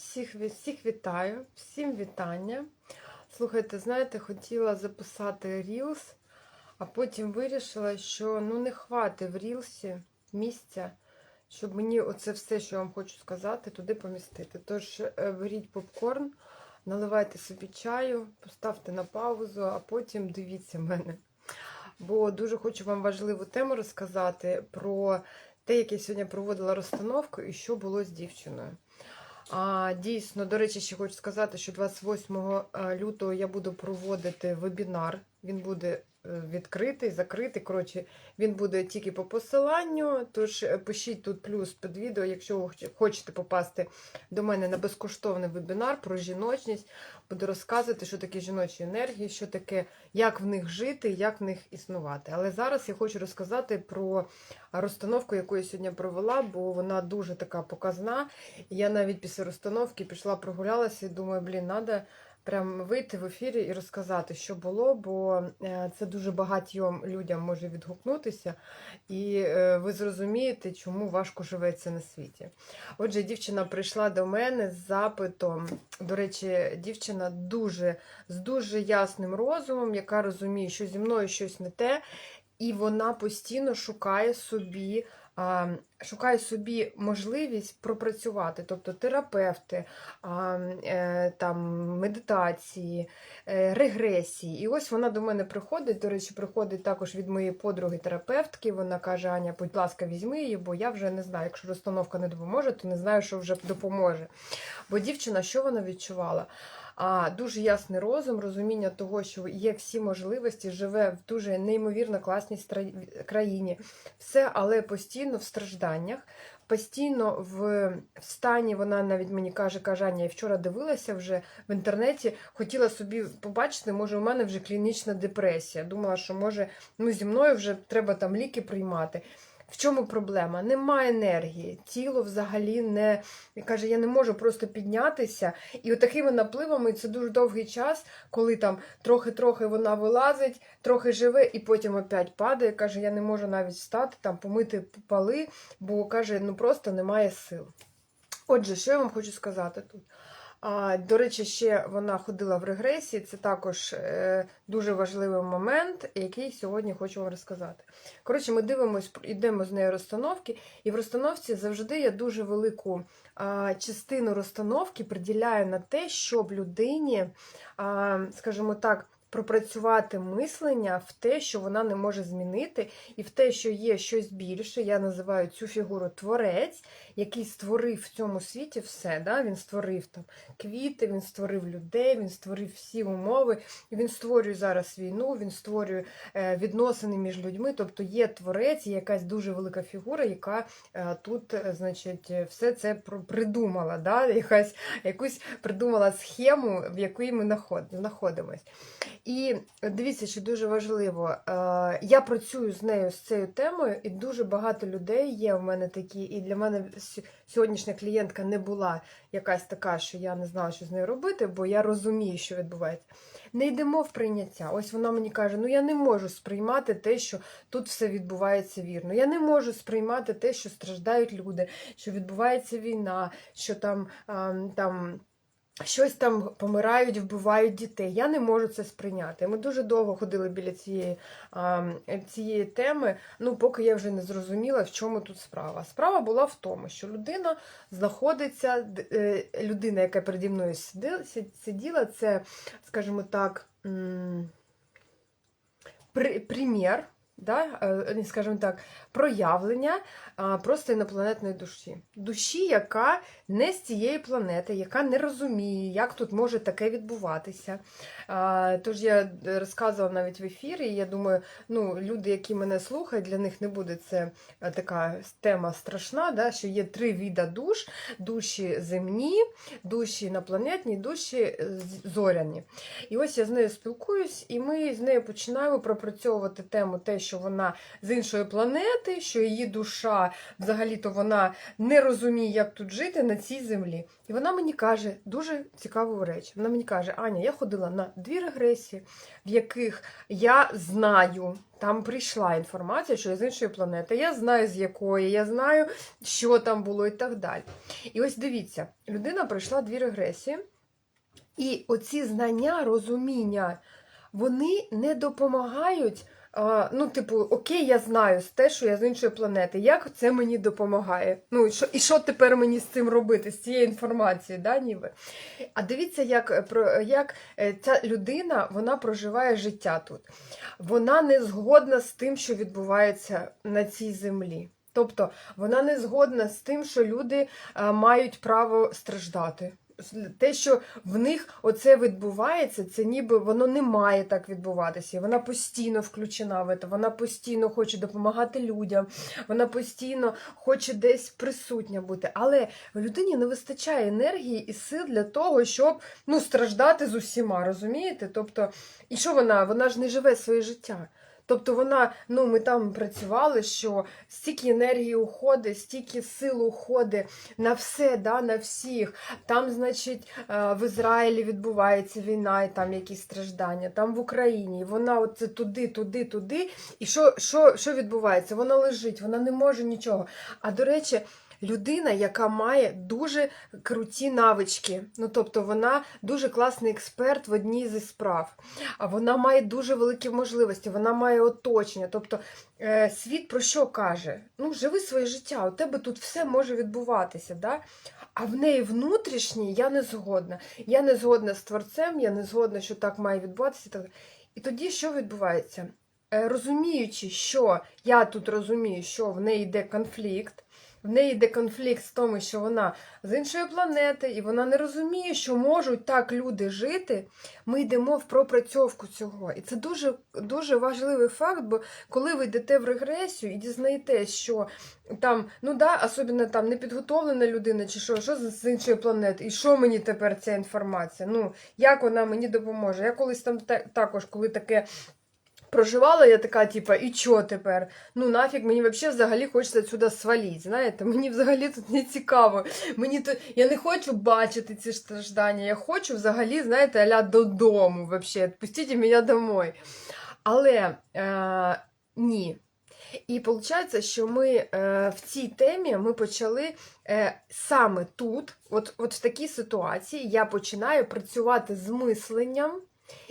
Всіх, всіх вітаю, всім вітання. Слухайте, знаєте, хотіла записати Reels, а потім вирішила, що ну не хватить в Рілсі місця, щоб мені оце все, що я вам хочу сказати, туди помістити. Тож е, беріть попкорн, наливайте собі чаю, поставте на паузу, а потім дивіться мене. Бо дуже хочу вам важливу тему розказати про те, як я сьогодні проводила розстановку і що було з дівчиною. А, Дійсно, до речі, ще хочу сказати, що 28 лютого я буду проводити вебінар. Він буде е, відкритий, закритий. Коротше, він буде тільки по посиланню. Тож е, пишіть тут плюс під відео, якщо ви хочете попасти до мене на безкоштовний вебінар про жіночність. Буду розказувати, що таке жіночі енергії, що таке, як в них жити, як в них існувати. Але зараз я хочу розказати про розстановку, яку я сьогодні провела, бо вона дуже така показна. Я навіть після розстановки пішла прогулялася і думаю, блін, треба прям вийти в ефірі і розказати, що було, бо е, це дуже багатьом людям може відгукнутися, і е, ви зрозумієте, чому важко живеться на світі. Отже, дівчина прийшла до мене з запитом. До речі, дівчина дуже з дуже ясним розумом, яка розуміє, що зі мною щось не те, і вона постійно шукає собі. А, Шукає собі можливість пропрацювати, тобто терапевти, е, там, медитації, е, регресії. І ось вона до мене приходить. До речі, приходить також від моєї подруги-терапевтки. Вона каже: Аня, будь ласка, візьми її, бо я вже не знаю, якщо розстановка не допоможе, то не знаю, що вже допоможе. Бо дівчина, що вона відчувала? А дуже ясний розум, розуміння того, що є всі можливості, живе в дуже неймовірно класній країні. Все, але постійно в стражданнях, постійно в, в стані, вона навіть мені каже, Аня, я вчора дивилася вже в інтернеті, хотіла собі побачити, може, у мене вже клінічна депресія. Думала, що може ну, зі мною вже треба там ліки приймати. В чому проблема? Немає енергії, тіло взагалі не каже, я не можу просто піднятися. І такими напливами це дуже довгий час, коли там трохи-трохи вона вилазить, трохи живе, і потім опять падає. Каже, я не можу навіть встати, там помити пали, бо каже, ну просто немає сил. Отже, що я вам хочу сказати тут? До речі, ще вона ходила в регресії. Це також е, дуже важливий момент, який сьогодні хочу вам розказати. Коротше, ми дивимось, йдемо з нею розстановки, і в розстановці завжди я дуже велику частину розстановки приділяю на те, щоб людині, скажімо так, пропрацювати мислення в те, що вона не може змінити, і в те, що є щось більше. Я називаю цю фігуру творець, який створив в цьому світі все. Да? Він створив там квіти, він створив людей, він створив всі умови, він створює зараз війну, він створює е, відносини між людьми. Тобто є творець, є якась дуже велика фігура, яка е, тут, е, значить, все це придумала. Да? Якась, якусь придумала схему, в якій ми наход- знаходимось. І дивіться, що дуже важливо. е, Я працюю з нею з цією темою, і дуже багато людей є в мене такі. І для мене сьогоднішня клієнтка не була якась така, що я не знала, що з нею робити, бо я розумію, що відбувається. Не йдемо в прийняття. Ось вона мені каже: ну я не можу сприймати те, що тут все відбувається вірно. Я не можу сприймати те, що страждають люди, що відбувається війна, що там, там щось там помирають, вбивають дітей. Я не можу це сприйняти. Ми дуже довго ходили біля цієї, а, цієї теми, ну поки я вже не зрозуміла, в чому тут справа. Справа була в тому, що людина знаходиться, е, людина, яка переді мною сиділа, це, скажімо так, примір. Да, е, скажімо так, проявлення просто інопланетної душі. Душі, яка не з цієї планети, яка не розуміє, як тут може таке відбуватися. Тож я розказувала навіть в ефірі, і я думаю, ну, люди, які мене слухають, для них не буде це е, така тема страшна, да, що є три віда душ: душі земні, душі інопланетні, душі е, зоряні. І ось я з нею спілкуюсь, і ми з нею починаємо пропрацьовувати тему те, що що вона з іншої планети, що її душа взагалі-то вона не розуміє, як тут жити на цій землі. І вона мені каже дуже цікаву реч. Вона мені каже: Аня, я ходила на дві регресії, в яких я знаю, там прийшла інформація, що я з іншої планети. Я знаю, з якої, я знаю, що там було і так далі. І ось дивіться, людина пройшла дві регресії, і оці знання, розуміння, вони не допомагають. Ну, типу, окей, я знаю те, що я з іншої планети. Як це мені допомагає? Ну, і що, і що тепер мені з цим робити, з цією інформацією, да, ніби? А дивіться, як, е, про- як е, ця людина вона проживає життя тут. Вона не згодна з тим, що відбувається на цій землі. Тобто вона не згодна з тим, що люди а, мають право страждати. Те, що в них оце відбувається, це ніби воно не має так відбуватися. Вона постійно включена в це, вона постійно хоче допомагати людям, вона постійно хоче десь присутня бути. Але людині не вистачає енергії і сил для того, щоб ну, страждати з усіма, розумієте? Тобто, і що вона? Вона ж не живе своє життя. Тобто вона, ну ми там працювали, що стільки енергії уходить, стільки сил уходить на все, да, на всіх. Там, значить, е, в Ізраїлі відбувається війна, і там якісь страждання, там в Україні. І вона оце туди, туди, туди. І що, що, що відбувається? Вона лежить, вона не може нічого. А до речі, людина, яка має дуже круті навички. Ну, тобто, вона дуже класний експерт в одній зі справ. А вона має дуже великі можливості, вона має оточення. Тобто е, світ про що каже? Ну, живи своє життя, у тебе тут все може відбуватися. Да? А в неї внутрішній я не згодна. Я не згодна з творцем, я не згодна, що так має відбуватися. і тоді що відбувається? Е, Розуміючи, що я тут розумію, що в неї йде конфлікт, в неї йде конфлікт з тому, що вона з іншої планети, і вона не розуміє, що можуть так люди жити. Ми йдемо в пропрацьовку цього. І це дуже, дуже важливий факт, бо коли ви йдете в регресію і дізнаєтесь, що там, ну да, особливо там непідготовлена людина, чи що, що з іншої планети, і що мені тепер ця інформація? Ну, як вона мені допоможе? Я колись там та- також, коли таке. Проживала я така, типа, і чо тепер? Ну нафіг, мені взагалі взагалі хочеться сюди свалити. Знаєте, мені взагалі тут не цікаво. Мені тут я не хочу бачити ці страждання. Я хочу взагалі, знаєте, аля додому. Вообще, відпустіть мене домой. Але е, ні. І виходить, що ми е, в цій темі ми почали е, саме тут, от, от в такій ситуації, я починаю працювати з мисленням,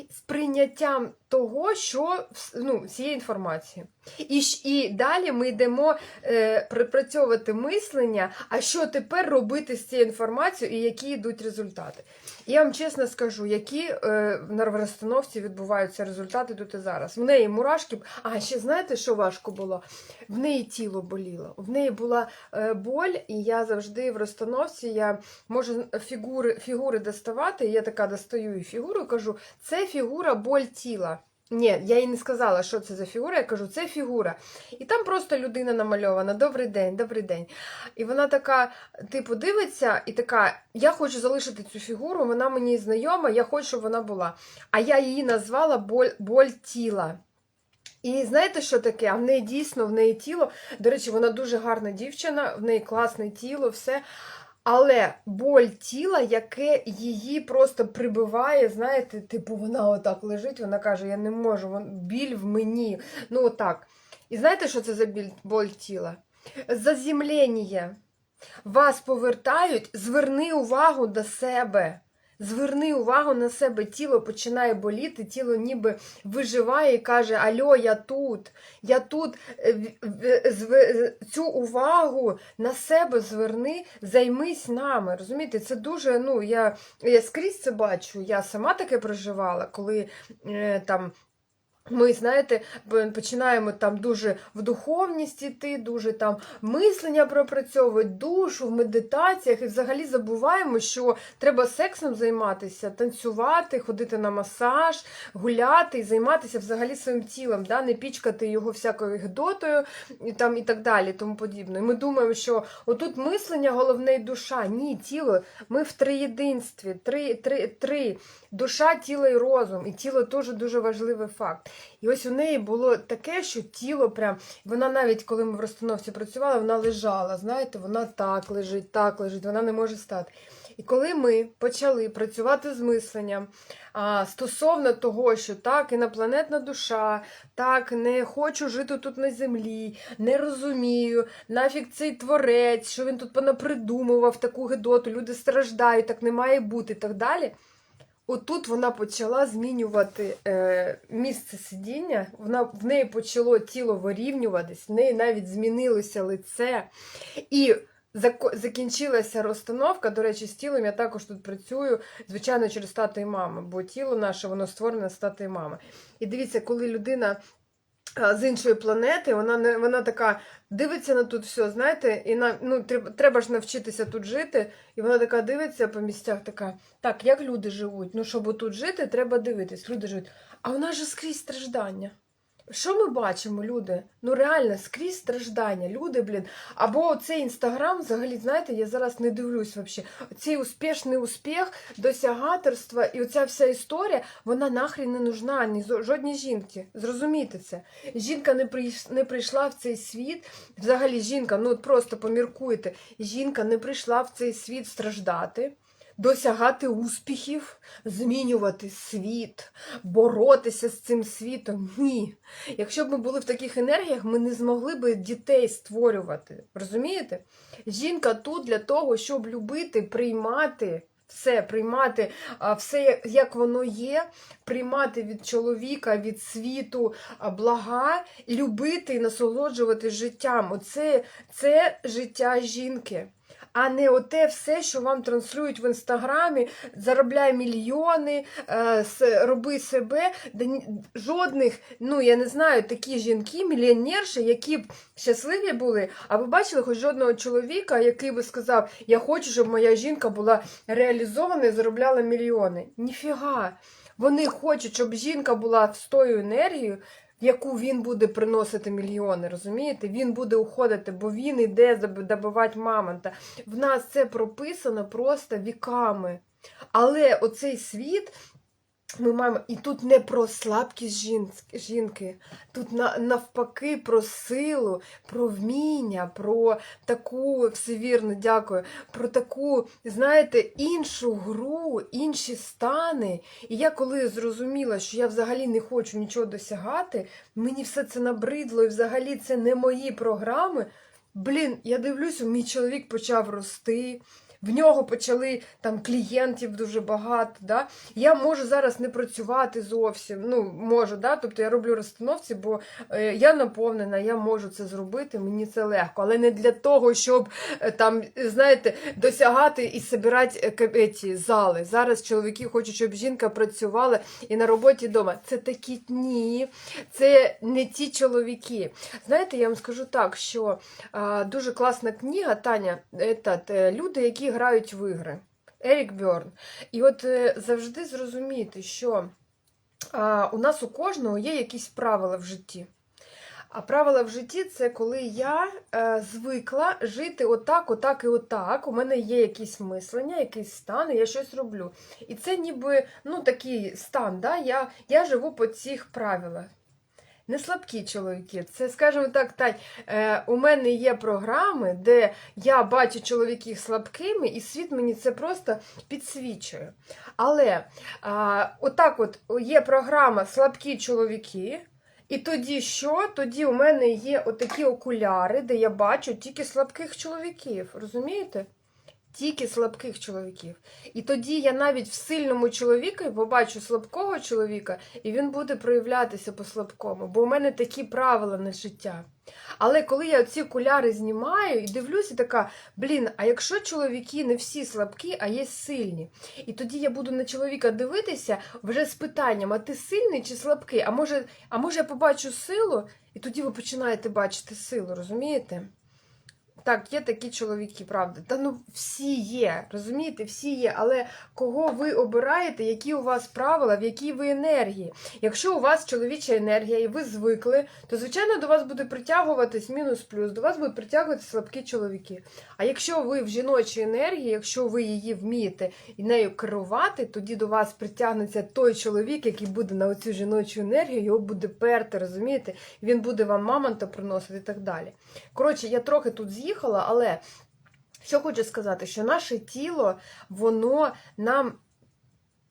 з прийняттям того, що ну, цієї інформації. І, і далі ми йдемо е, припрацьовувати мислення, а що тепер робити з цією інформацією і які йдуть результати. Я вам чесно скажу, які е, в розстановці відбуваються результати тут і зараз. В неї мурашки. А ще знаєте, що важко було? В неї тіло боліло. В неї була е, боль, і я завжди в розстановці я можу фігури, фігури доставати. Я така достаю і фігуру кажу, це фігура боль тіла. Ні, я їй не сказала, що це за фігура. Я кажу, це фігура. І там просто людина намальована. Добрий день, добрий день. І вона така, типу, дивиться, і така: я хочу залишити цю фігуру, вона мені знайома, я хочу, щоб вона була. А я її назвала боль, боль тіла. І знаєте, що таке? А в неї дійсно в неї тіло. До речі, вона дуже гарна дівчина, в неї класне тіло, все. Але боль тіла, яке її просто прибиває, знаєте, типу, вона отак лежить, вона каже: Я не можу, біль в мені. Ну, отак. І знаєте, що це за біль, боль тіла? Заземлення. Вас повертають, зверни увагу до себе. Зверни увагу на себе, тіло починає боліти, тіло ніби виживає і каже: Альо, я тут, я тут Е, цю увагу на себе зверни, займись нами. Розумієте, це дуже, ну, я, я скрізь це бачу, я сама таке проживала, коли е, там. Ми, знаєте, починаємо там дуже в духовність іти, дуже там мислення пропрацьовувати, душу в медитаціях, і взагалі забуваємо, що треба сексом займатися, танцювати, ходити на масаж, гуляти і займатися взагалі своїм тілом, да? не пічкати його всякою гидотою і, там, і так далі, тому подібне. І ми думаємо, що отут мислення головне і душа. Ні, тіло. Ми в триєдинстві, три, три, три. Душа, тіло і розум. І тіло теж дуже важливий факт. І ось у неї було таке, що тіло прям. Вона навіть коли ми в розстановці працювали, вона лежала. Знаєте, вона так лежить, так лежить, вона не може стати. І коли ми почали працювати з мисленням а, стосовно того, що так, інопланетна душа, так, не хочу жити тут на землі, не розумію, нафіг цей творець, що він тут понапридумував таку гидоту, люди страждають, так не має бути і так далі. Отут вона почала змінювати е, місце сидіння, вона, в неї почало тіло вирівнюватись, в неї навіть змінилося лице. І закінчилася розстановка. До речі, з тілом я також тут працюю, звичайно, через тата і мами, бо тіло наше воно створене з тата і мами. І дивіться, коли людина з іншої планети, вона не вона така дивиться на тут все, знаєте, і на ну треба, треба ж навчитися тут жити. І вона така дивиться по місцях, така так, як люди живуть? Ну, щоб тут жити, треба дивитись. Люди живуть. А вона ж скрізь страждання. Що ми бачимо, люди? Ну реально, скрізь страждання. Люди, блін. Або цей інстаграм, взагалі, знаєте, я зараз не дивлюсь взагалі. Цей успішний успіх, досягаторства і оця вся історія, вона нахрен не нужна ні жодній жінці. Зрозумійте це. Жінка не прийш- не прийшла в цей світ. Взагалі, жінка, ну от просто поміркуйте, жінка не прийшла в цей світ страждати. Досягати успіхів, змінювати світ, боротися з цим світом. Ні. Якщо б ми були в таких енергіях, ми не змогли би дітей створювати. Розумієте? Жінка тут для того, щоб любити, приймати все, приймати все, як- воно є, приймати від чоловіка, від світу блага, любити і насолоджуватись життям. Оце це життя жінки. А не оте все, що вам транслюють в інстаграмі, заробляй мільйони, е, роби себе. Жодних, ну я не знаю, такі жінки, мільйонерші, які б щасливі були. А ви бачили хоч жодного чоловіка, який би сказав, я хочу, щоб моя жінка була реалізована і заробляла мільйони. Ніфіга. Вони хочуть, щоб жінка була з тою енергією, яку він буде приносити мільйони, розумієте? Він буде уходити, бо він іде добивати мамонта. В нас це прописано просто віками. Але оцей світ. Ми маємо і тут не про слабкість жінки, тут на, навпаки про силу, про вміння, про таку всевірно, дякую, про таку, знаєте, іншу гру, інші стани. І я коли зрозуміла, що я взагалі не хочу нічого досягати, мені все це набридло, і взагалі це не мої програми. Блін, я дивлюся, мій чоловік почав рости. В нього почали там клієнтів дуже багато. Да? Я можу зараз не працювати зовсім. Ну, можу, да? тобто я роблю розстановці, бо е, я наповнена, я можу це зробити, мені це легко. Але не для того, щоб е, там, знаєте, досягати і збирати е, ці зали. Зараз чоловіки хочуть, щоб жінка працювала і на роботі вдома. Це такі ні, це не ті чоловіки. Знаєте, я вам скажу так, що а, дуже класна книга Таня, етат, е, люди, які грають в ігри. Ерік Бьорн. І от е, завжди зрозуміти, що у нас у кожного є якісь правила в житті. А правила в житті це коли я е, звикла жити отак, отак і отак. У мене є якісь мислення, якийсь стан, і я щось роблю. І це ніби ну, такий стан. Да? Я, я живу по цих правилах. Не слабкі чоловіки. Це, скажімо так, Тань, е, у мене є програми, де я бачу чоловіків слабкими, і світ мені це просто підсвічує. Але а, отак от є програма Слабкі чоловіки. І тоді що? Тоді у мене є отакі окуляри, де я бачу тільки слабких чоловіків. Розумієте? Тільки слабких чоловіків. І тоді я навіть в сильному чоловіка побачу слабкого чоловіка, і він буде проявлятися по слабкому, бо у мене такі правила на життя. Але коли я ці окуляри знімаю і дивлюся, така, блін, а якщо чоловіки не всі слабкі, а є сильні? І тоді я буду на чоловіка дивитися вже з питанням: а ти сильний чи слабкий? А може, а може я побачу силу? І тоді ви починаєте бачити силу, розумієте? Так, є такі чоловіки, правда. Та ну всі є, розумієте, всі є. Але кого ви обираєте, які у вас правила, в якій ви енергії? Якщо у вас чоловіча енергія і ви звикли, то звичайно до вас буде притягуватись мінус-плюс, до вас будуть притягуватися слабкі чоловіки. А якщо ви в жіночій енергії, якщо ви її вмієте і нею керувати, тоді до вас притягнеться той чоловік, який буде на оцю жіночу енергію, його буде перти, розумієте? Він буде вам мамонта приносити і так далі. Коротше, я трохи тут з'їхала, але що хочу сказати, що наше тіло, воно нам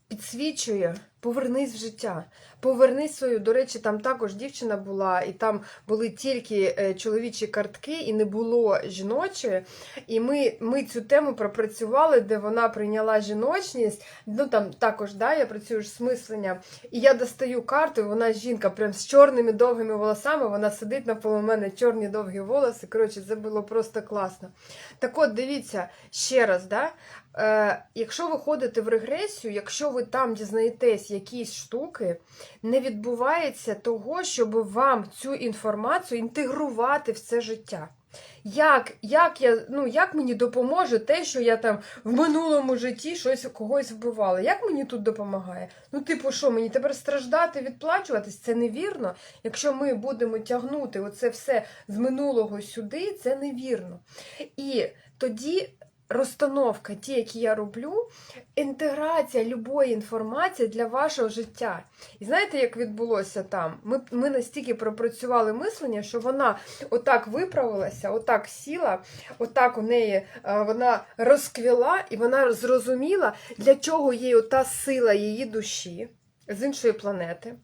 підсвічує. Повернись в життя, повернись свою. До речі, там також дівчина була, і там були тільки е, чоловічі картки, і не було жіночої. І ми, ми цю тему пропрацювали, де вона прийняла жіночність. Ну там також да, я працюю з мислення. І я достаю карту, вона жінка, прям з чорними довгими волосами. Вона сидить навколо мене чорні довгі волоси. Коротше, це було просто класно. Так от, дивіться ще раз, да? Е, якщо ви ходите в регресію, якщо ви там дізнаєтесь якісь штуки, не відбувається того, щоб вам цю інформацію інтегрувати в це життя. Як як, я, ну, як мені допоможе те, що я там в минулому житті щось когось вбивала? Як мені тут допомагає? Ну, типу, що, мені тепер страждати, відплачуватись? Це невірно. Якщо ми будемо тягнути оце все з минулого сюди, це невірно. І тоді розстановка, ті, які я роблю, інтеграція любої інформації для вашого життя. І знаєте, як відбулося там? Ми ми настільки пропрацювали мислення, що вона отак виправилася, отак сіла, отак у неї е, вона розквіла, і вона зрозуміла, для чого їй ота сила її душі. З іншої планети,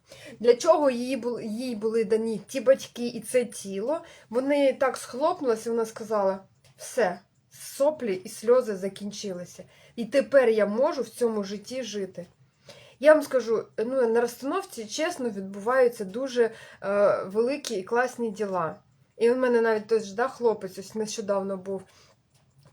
для чого їй були, їй були дані ті батьки і це тіло. Вони так схлопнулися, вона сказала: все, соплі і сльози закінчилися. І тепер я можу в цьому житті жити. Я вам скажу, ну, на розстановці, чесно, відбуваються дуже е, великі і класні діла. І у мене навіть той ж да, хлопець ось нещодавно був.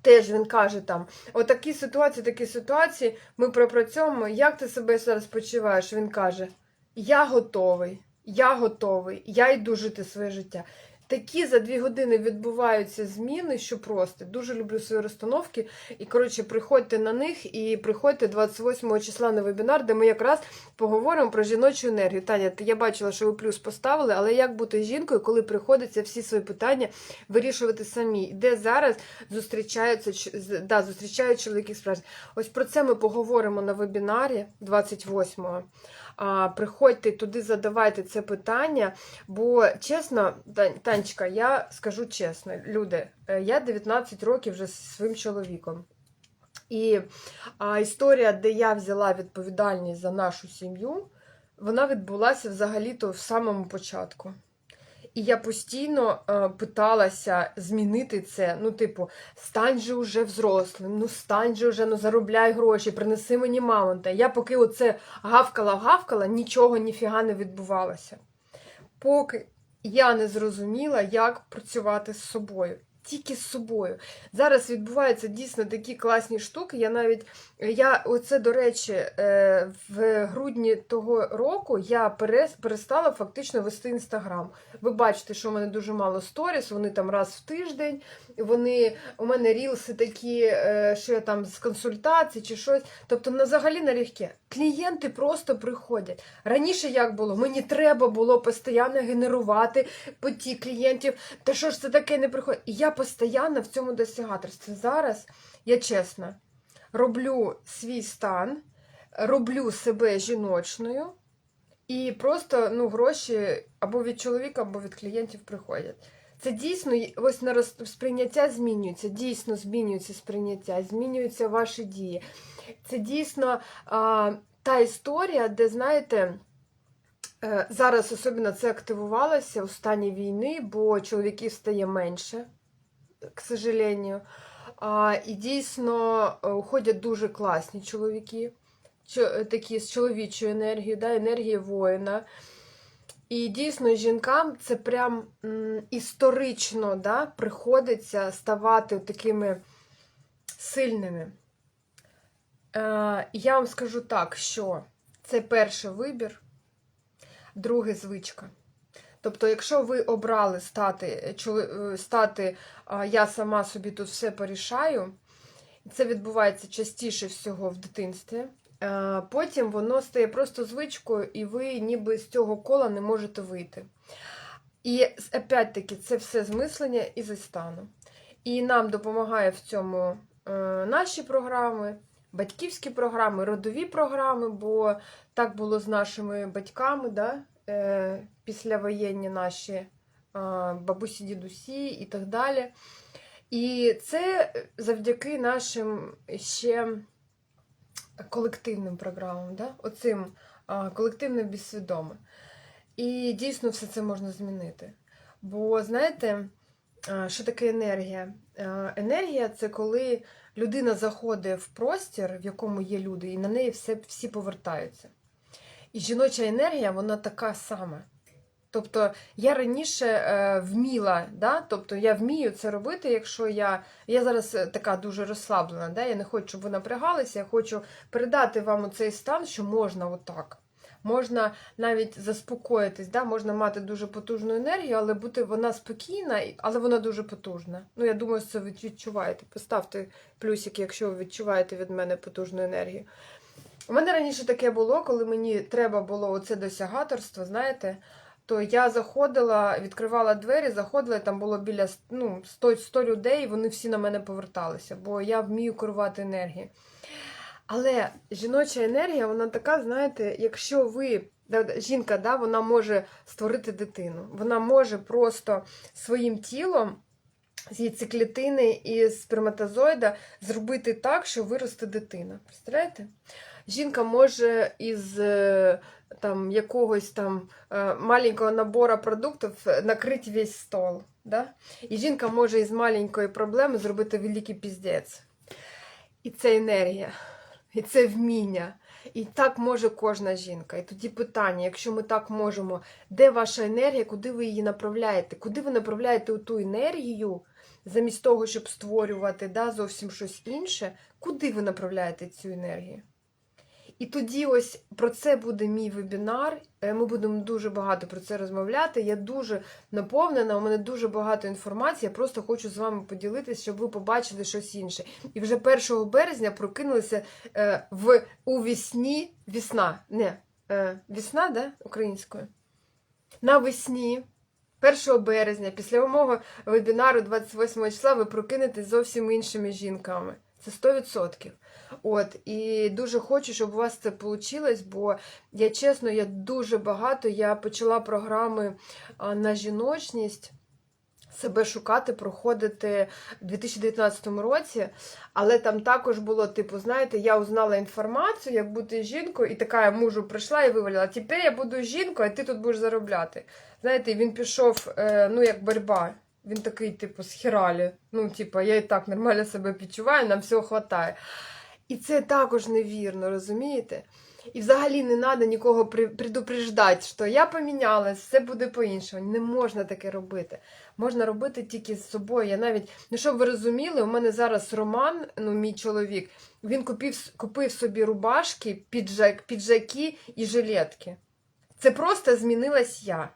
Теж він каже там: отакі ситуації, такі ситуації, ми пропрацьовуємо, як ти себе зараз почуваєш? Він каже: Я готовий, я готовий, я йду жити своє життя. Такі за дві години відбуваються зміни, що просто дуже люблю свої розстановки. І коротше, приходьте на них і приходьте 28 числа на вебінар, де ми якраз поговоримо про жіночу енергію. Таня, я бачила, що ви плюс поставили, але як бути жінкою, коли приходиться всі свої питання вирішувати самі? Де зараз зустрічаються да, зустрічають чоловіки справді? Ось про це ми поговоримо на вебінарі 28-го. Приходьте туди, задавайте це питання. Бо чесно, Танечка, я скажу чесно, люди, е, я 19 років вже зі своїм чоловіком. І а, історія, де я взяла відповідальність за нашу сім'ю, вона відбулася взагалі-то в самому початку. І я постійно е, питалася змінити це. Ну, типу, стань же уже взрослим, ну стань же вже, ну заробляй гроші, принеси мені мамонта. Я поки оце гавкала-гавкала, нічого ніфіга не відбувалося. Поки я не зрозуміла, як працювати з собою тільки з собою. Зараз відбуваються дійсно такі класні штуки. Я навіть, я оце, до речі, е, в грудні того року я перестала фактично вести інстаграм. Ви бачите, що в мене дуже мало сторіс, вони там раз в тиждень. Вони у мене рілси такі, е, що я там з консультацій чи щось. Тобто, взагалі налегке. Клієнти просто приходять. Раніше як було? Мені треба було постійно генерувати потік клієнтів. Та що ж це таке не приходить? І я постійно в цьому досягаторстві. Зараз я чесно роблю свій стан, роблю себе жіночною. І просто ну, гроші або від чоловіка, або від клієнтів приходять. Це дійсно ось на сприйняття змінюється, дійсно змінюється сприйняття, змінюються ваші дії. Це дійсно а, та історія, де, знаєте, е, зараз особливо це активувалося у стані війни, бо чоловіків стає менше, к сожалению. І дійсно е, уходять дуже класні чоловіки, такі з чоловічою енергією, да, енергією воїна. І дійсно жінкам це прям історично да, приходиться ставати такими сильними. Е, Я вам скажу так, що це перший вибір, другий звичка. Тобто, якщо ви обрали стати, чоли- е, стати я сама собі тут все порішаю, це відбувається частіше всього в дитинстві. е, Потім воно стає просто звичкою, і ви ніби з цього кола не можете вийти. І опять-таки це все змислення і зі стану. І нам допомагає в цьому е, наші програми, батьківські програми, родові програми, бо так було з нашими батьками, да? Е, післявоєнні наші е, бабусі, дідусі і так далі. І це завдяки нашим ще колективним програмам, да? оцим а, колективним безсвідоме. І дійсно все це можна змінити. Бо знаєте, що таке енергія? Енергія це коли людина заходить в простір, в якому є люди, і на неї все, всі повертаються. І жіноча енергія, вона така сама. Тобто я раніше е, вміла, да? тобто я вмію це робити, якщо я. Я зараз е, така дуже розслаблена, да? я не хочу, щоб ви напрягалися, я хочу передати вам цей стан, що можна отак. Можна навіть заспокоїтись, да? можна мати дуже потужну енергію, але бути вона спокійна, але вона дуже потужна. Ну, я думаю, це ви відчуваєте. Поставте плюсик, якщо ви відчуваєте від мене потужну енергію. У мене раніше таке було, коли мені треба було оце досягаторство, знаєте, то я заходила, відкривала двері, заходила, і там було біля ну, 100, 100 людей, і вони всі на мене поверталися, бо я вмію керувати енергією. Але жіноча енергія, вона така, знаєте, якщо ви, жінка, да, вона може створити дитину, вона може просто своїм тілом з яйцеклітини і сперматозоїда зробити так, що виросте дитина. Представляєте? Жінка може із е, там, якогось там е, маленького набору продуктів накрити весь стол. Да? І жінка може із маленької проблеми зробити великий піздець. І це енергія, і це вміння. І так може кожна жінка. І тоді питання, якщо ми так можемо, де ваша енергія, куди ви її направляєте? Куди ви направляєте ту енергію, замість того, щоб створювати да, зовсім щось інше, куди ви направляєте цю енергію? І тоді ось про це буде мій вебінар. Е, Ми будемо дуже багато про це розмовляти. Я дуже наповнена, у мене дуже багато інформації. Я просто хочу з вами поділитися, щоб ви побачили щось інше. І вже 1 березня прокинулися е, в у вісні вісна. Не, е, вісна, да? українською. Навесні. 1 березня, після мого вебінару 28 числа, ви прокинетесь зовсім іншими жінками. Це 100%. От, і дуже хочу, щоб у вас це вийшло, бо я чесно, я дуже багато. Я почала програми на жіночність. Себе шукати, проходити в 2019 році, але там також було, типу, знаєте, я узнала інформацію, як бути жінкою, і така я мужу прийшла і вивалила. Тепер я буду жінкою, а ти тут будеш заробляти. Знаєте, він пішов, е, ну, як боротьба. Він такий, типу, з хіралі. Ну, типу, я і так нормально себе відчуваю, нам всього вистачає. І це також невірно, розумієте? І взагалі не треба нікого предупреждати, що я помінялась, все буде по-іншому. Не можна таке робити. Можна робити тільки з собою. Я навіть, ну щоб ви розуміли, у мене зараз Роман, ну мій чоловік, він купив, купив собі рубашки, піджак, піджаки і жилетки. Це просто змінилась я.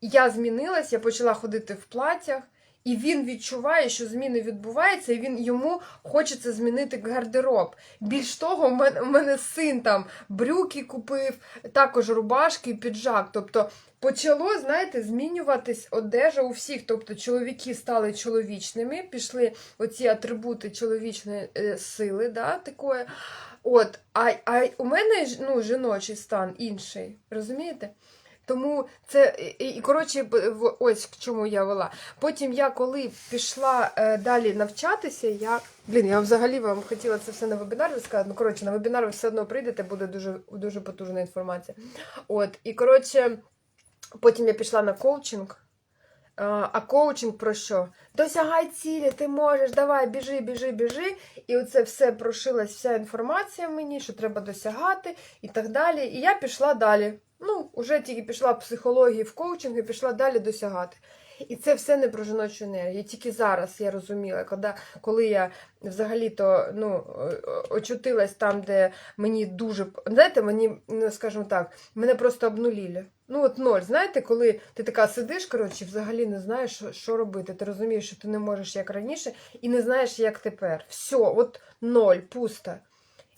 Я змінилась, я почала ходити в платтях, і він відчуває, що зміни відбуваються, і він йому хочеться змінити гардероб. Більш того, у мене, у мене син там брюки купив, також рубашки, піджак. Тобто почало, знаєте, змінюватись одежа у всіх. Тобто чоловіки стали чоловічними, пішли оці атрибути чоловічної е, сили, да, такої. От, а, а у мене ну, жіночий стан інший, розумієте? Тому це і, і коротше, ось к чому я вела. Потім я коли пішла е, далі навчатися, я блін, я взагалі вам хотіла це все на вебінарі сказати. Ну коротше, на вебінар ви все одно прийдете, буде дуже дуже потужна інформація. От і коротше, потім я пішла на коучинг. А коучинг про що? Досягай цілі, ти можеш, давай, біжи, біжи, біжи. І оце все прошилась вся інформація мені, що треба досягати і так далі. І я пішла далі. Ну, вже тільки пішла в психології, в коучинг і пішла далі досягати. І це все не про жіночу енергію. Тільки зараз я розуміла, коли, коли я взагалі-то ну, очутилась там, де мені дуже. Знаєте, мені, ну, скажімо так, мене просто обнуліли. Ну, от ноль. Знаєте, коли ти така сидиш, коротше, взагалі не знаєш, що, робити. Ти розумієш, що ти не можеш як раніше, і не знаєш, як тепер. Все, от ноль, пусто.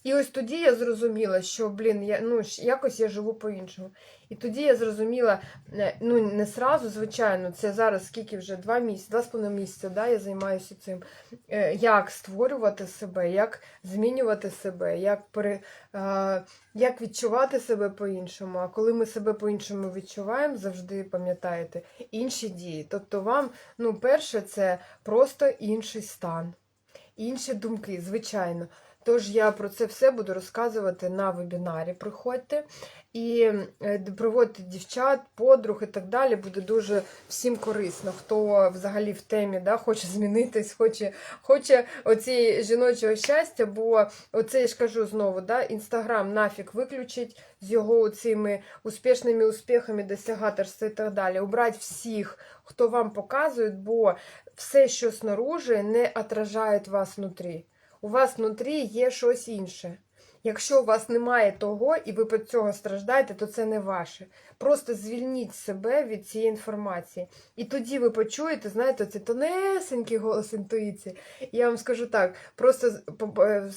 І ось тоді я зрозуміла, що, блін, я, ну, якось я живу по-іншому. І тоді я зрозуміла, е, ну не сразу, звичайно, це зараз скільки вже два місяці, два з половиною місяця, да, я займаюся цим. е, Як створювати себе, як змінювати себе, як пере, як відчувати себе по-іншому. А коли ми себе по-іншому відчуваємо, завжди пам'ятаєте, інші дії. Тобто вам, ну, перше, це просто інший стан, інші думки, звичайно. Тож я про це все буду розказувати на вебінарі. Приходьте і е, проводьте дівчат, подруг і так далі. Буде дуже всім корисно. Хто взагалі в темі да, хоче змінитись, хоче, хоче оці жіночого щастя, бо оце я ж кажу знову, да, інстаграм нафіг виключить з його цими успішними успіхами, досягаторства і так далі. Убрать всіх, хто вам показує, бо все, що снаружи, не отражає вас внутрі у вас внутрі є щось інше. Якщо у вас немає того, і ви від цього страждаєте, то це не ваше. Просто звільніть себе від цієї інформації. І тоді ви почуєте, знаєте, цей тонесенький голос інтуїції. Я вам скажу так: просто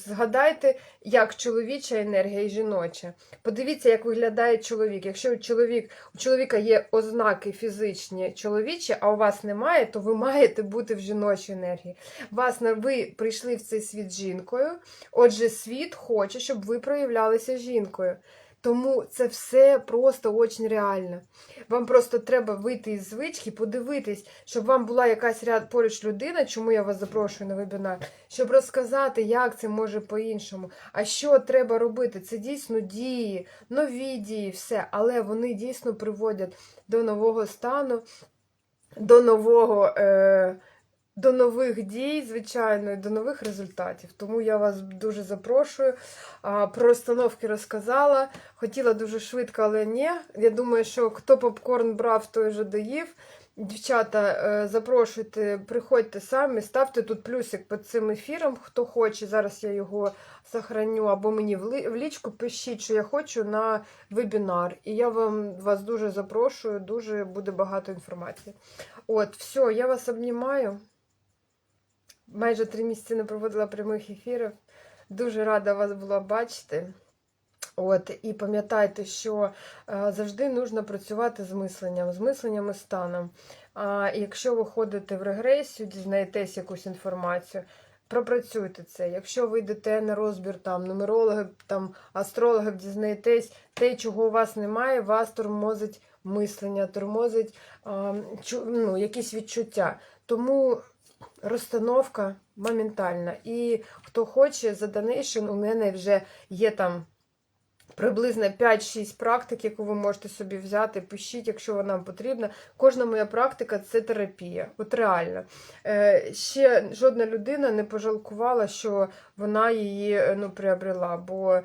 згадайте, як чоловіча енергія і жіноча. Подивіться, як виглядає чоловік. Якщо у чоловік, у чоловіка є ознаки фізичні чоловічі, а у вас немає, то ви маєте бути в жіночій енергії. Вас ви прийшли в цей світ жінкою. Отже, світ хоче, щоб ви проявлялися жінкою. Тому це все просто очень реально. Вам просто треба вийти із звички, подивитись, щоб вам була якась ряд поруч людина, чому я вас запрошую на вебінар, щоб розказати, як це може по-іншому. А що треба робити? Це дійсно дії, нові дії, все, але вони дійсно приводять до нового стану, до нового. Е- до нових дій, звичайно, і до нових результатів. Тому я вас дуже запрошую. Про розстановки розказала. Хотіла дуже швидко, але ні. Я думаю, що хто попкорн брав, той вже доїв. Дівчата, е, запрошуйте, приходьте самі, ставте тут плюсик під цим ефіром, хто хоче. Зараз я його сохраню, або мені в лічку пишіть, що я хочу на вебінар. І я вам вас дуже запрошую, дуже буде багато інформації. От, все, я вас обнімаю. Майже три місяці не проводила прямих ефірів. Дуже рада вас була бачити. От, і пам'ятайте, що е, завжди потрібно працювати з мисленням, з мисленням і станом. А якщо ви ходите в регресію, дізнаєтесь якусь інформацію, пропрацюйте це. Якщо ви йдете на розбір там нумерологів, там астрологів, дізнаєтесь те, чого у вас немає, вас тормозить мислення, тормозить а, чу, ну, якісь відчуття. Тому розстановка моментальна. І хто хоче за донейшн, у мене вже є там приблизно 5-6 практик, яку ви можете собі взяти. Пишіть, якщо вона вам потрібна. Кожна моя практика це терапія. От реально. Е, ще жодна людина не пожалкувала, що вона її е, ну, приобрела. Бо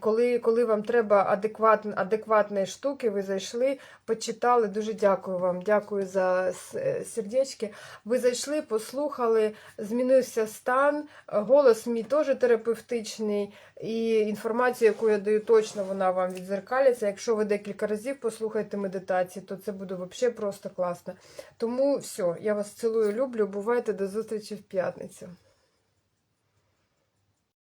коли, коли вам треба адекват, адекватної штуки, ви зайшли, почитали. Дуже дякую вам. Дякую за е, сердечки. Ви зайшли, послухали, змінився стан. Голос мій теж терапевтичний, і інформацію, яку я даю, точно вона вам відзеркалиться. Якщо ви декілька разів послухаєте медитації, то це буде взагалі просто класно. Тому все, я вас цілую, люблю. Бувайте до зустрічі в п'ятницю.